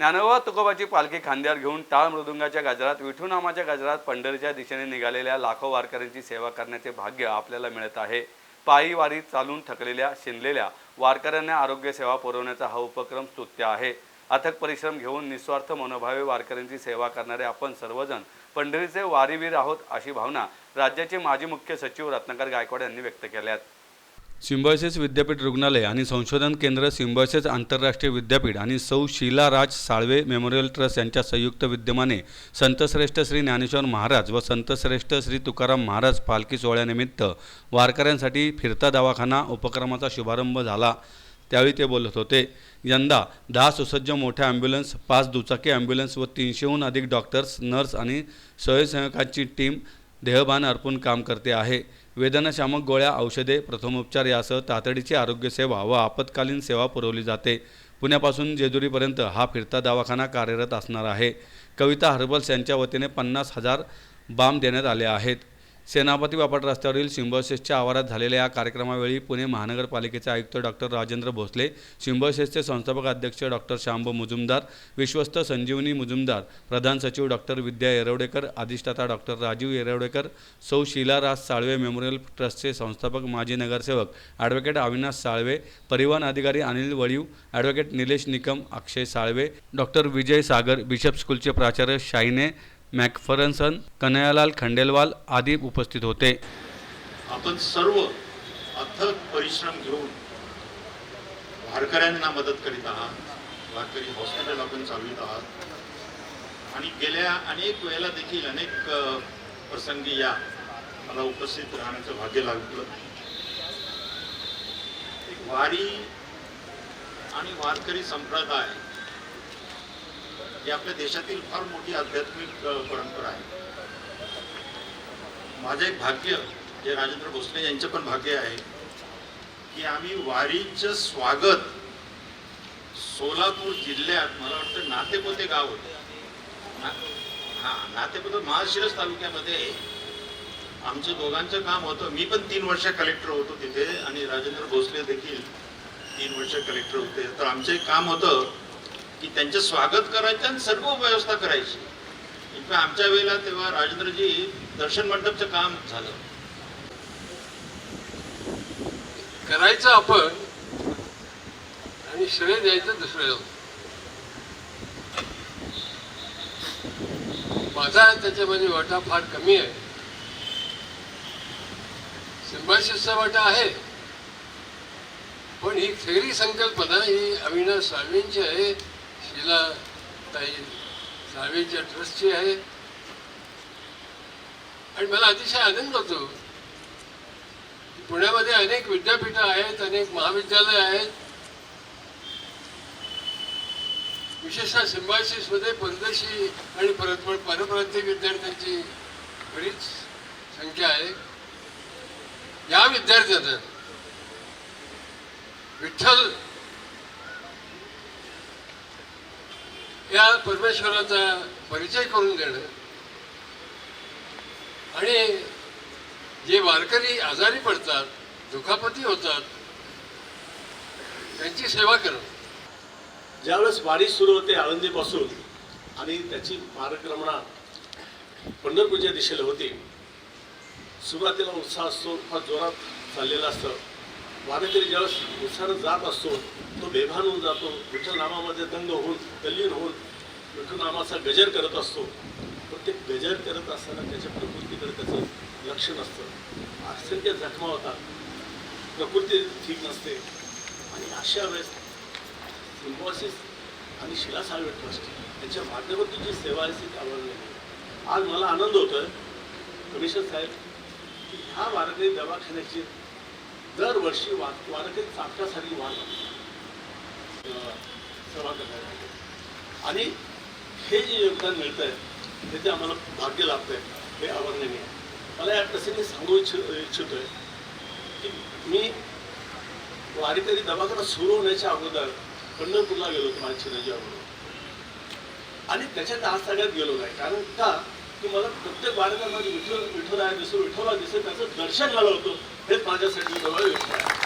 ज्ञानोबा तुकोबाची पालखी खांद्यावर घेऊन टाळ मृदुंगाच्या गजरात विठूनामाच्या गजरात पंढरीच्या दिशेने निघालेल्या लाखो वारकऱ्यांची सेवा करण्याचे भाग्य आपल्याला मिळत आहे. पायी वारी चालून थकलेल्या शिनलेल्या वारकऱ्यांना आरोग्य सेवा पुरवण्याचा हा उपक्रम स्तुत्य आहे. अथक परिश्रम घेऊन निस्वार्थ मनोभावे वारकऱ्यांची सेवा करणारे आपण सर्वजण पंढरीचे वारीवीर आहोत अशी भावना राज्याचे माजी मुख्य सचिव रत्नाकर गायकवाड यांनी व्यक्त केल्यात. सिम्बॉयसिस विद्यापीठ रुग्णालय आणि संशोधन केंद्र सिम्बॉयसिस आंतरराष्ट्रीय विद्यापीठ आणि सौ शीला राज साळवे मेमोरियल ट्रस्ट यांच्या संयुक्त विद्यमाने संतश्रेष्ठ श्री ज्ञानेश्वर महाराज व संतश्रेष्ठ श्री तुकाराम महाराज पालखी सोहळ्यानिमित्त वारकऱ्यांसाठी फिरता दवाखाना उपक्रमाचा शुभारंभ झाला. त्यावेळी ते बोलत होते यंदा दहा सुसज्ज मोठ्या ॲम्ब्युलन्स पाच दुचाकी ॲम्ब्युलन्स व तीनशेहून अधिक डॉक्टर्स नर्स आणि स्वयंसेवकांची टीम देहभान अर्पून काम करते आहे. वेदनाशामक गोळ्या औषधे प्रथमोपचार यासह तातडीची आरोग्यसेवा व आपत्कालीन सेवा पुरवली जाते. पुण्यापासून जेजुरीपर्यंत हा फिरता दवाखाना कार्यरत असणार आहे. कविता हर्बल्स यांच्या वतीने पन्नास हजार बाम देण्यात आले आहेत. सेनापती बापट रस्त्यावरील सिम्बॉसिसच्या आवारात झालेल्या या कार्यक्रमावेळी पुणे महानगरपालिकेचे आयुक्त डॉक्टर राजेंद्र भोसले सिम्बॉसिसचे संस्थापक अध्यक्ष डॉक्टर श्यामभाऊ मुजुमदार विश्वस्त संजीवनी मुजुमदार प्रधान सचिव डॉक्टर विद्या येरवडेकर अधिष्ठाता डॉक्टर राजीव येरवडेकर सौ शीलाराज साळवे मेमोरियल ट्रस्टचे संस्थापक माजी नगरसेवक ॲडव्होकेट अविनाश साळवे परिवहन अधिकारी Anil Valiv advocate Nilesh Nikam Akshay Salve doctor Vijay Sagar bishop स्कूलचे प्राचार्य शाईने मॅकफरन्सन कन्हैयालाल खंडेलवाल आदी उपस्थित होते. आपण सर्व अथक परिश्रम घेऊन वारकऱ्यांना मदत करीत आहात. वारकरी हॉस्पिटल आपण चालवित आहात. आणि गेल्या अनेक वेळेला देखील अनेक प्रसंगी या मला उपस्थित राहण्याचं भाग्य लागलं. एक वारी आणि वारकरी संप्रदाय ही आपल्या देशातील फार मोठी आध्यात्मिक परंपरा आहे. माझं एक भाग्य जे राजेंद्र भोसले यांचं पण भाग्य आहे की आम्ही वारीचं स्वागत सोलापूर जिल्ह्यात मला वाटतं नातेपोते गाव होते. ना- हा नातेपोते महाशिरस तालुक्यामध्ये आमचं दोघांचं काम होतं. मी पण तीन वर्ष कलेक्टर होतो तिथे आणि राजेंद्र भोसले देखील तीन वर्ष कलेक्टर होते. तर आमचं एक काम होतं की त्यांचं स्वागत करायचं आणि सर्व व्यवस्था करायची. आमच्या वेळेला तेव्हा राजेंद्रजी दर्शन मंडपचं काम झालं. करायचं आपण आणि श्रेय द्यायचं दुसऱ्याला माझा त्याच्यामध्ये वाटा फार कमी आहे. सिम्बायसिसचा वाटा आहे. पण ही फेरी संकल्पना ही अविनाश स्वामींची आहे. शिला ताई सावेच्या ट्रस्टची आहे. आणि मला अतिशय आनंद होतो. पुण्यामध्ये अनेक विद्यापीठं आहेत अनेक महाविद्यालय आहेत. विशेषतः सिम्बायसिसमध्ये परदेशी आणि परत परप्रांतीय विद्यार्थ्यांची बरीच संख्या आहे. या विद्यार्थ्यांना विठ्ठल या परमेश्वराचा परिचय करून देणं. आणि जे वारकरी आजारी पडतात दुखापती होतात त्यांची सेवा करणं. ज्यावेळेस वारी सुरू होते आळंदीपासून आणि त्याची पारक्रमणा पंढरपूरच्या दिशेला होती सुरुवातीला उत्साह असतो फार जोरात चाललेला असतं. वारकरी ज्यावेळेस उत्साहानं जात असतो तो बेभान होऊन जातो विठ्ठल नामामध्ये दंग होऊन तल्लीन होऊन विठ्ठल नामाचा गजर करत असतो. पण ते गजर करत असताना त्याच्या प्रकृतीकडे त्याचं लक्ष नसतं. असंख्य जखमा होतात. प्रकृती ठीक नसते. आणि अशा वेळेस सिम्बॉसिस आणि शिला साळवे ट्रस्ट यांच्या माध्यमातून जी सेवा आहे ती आवडलेली आज मला आनंद होतोय. कमिशनर साहेब की ह्या वारकरी दवाखान्याची दरवर्षी वा वारकरी चाकटासाठी वाद अं, सेवा करण्यात आणि हे जे योगदान मिळतं आहे त्याचे आम्हाला भाग्य लाभतं आहे हे आवडलेले आहे. मला या प्रसंगी सांगू इच्छि इच्छितो आहे की मी वारीकरी दवाखाना सुरू होण्याच्या अगोदर पंढरपूरला गेलो होतो माझ्या चिरंजीव अगोदर आणि त्याच्यात आज सगळ्यात गेलो नाही. कारण का? की मला प्रत्येक वारकऱ्यांना विठ्ठल विठ्ठल आहे दिसतो विठ्ठला दिसत त्याचं दर्शन झालं होतं हेच माझ्यासाठी जवळ विठ्ठल आहे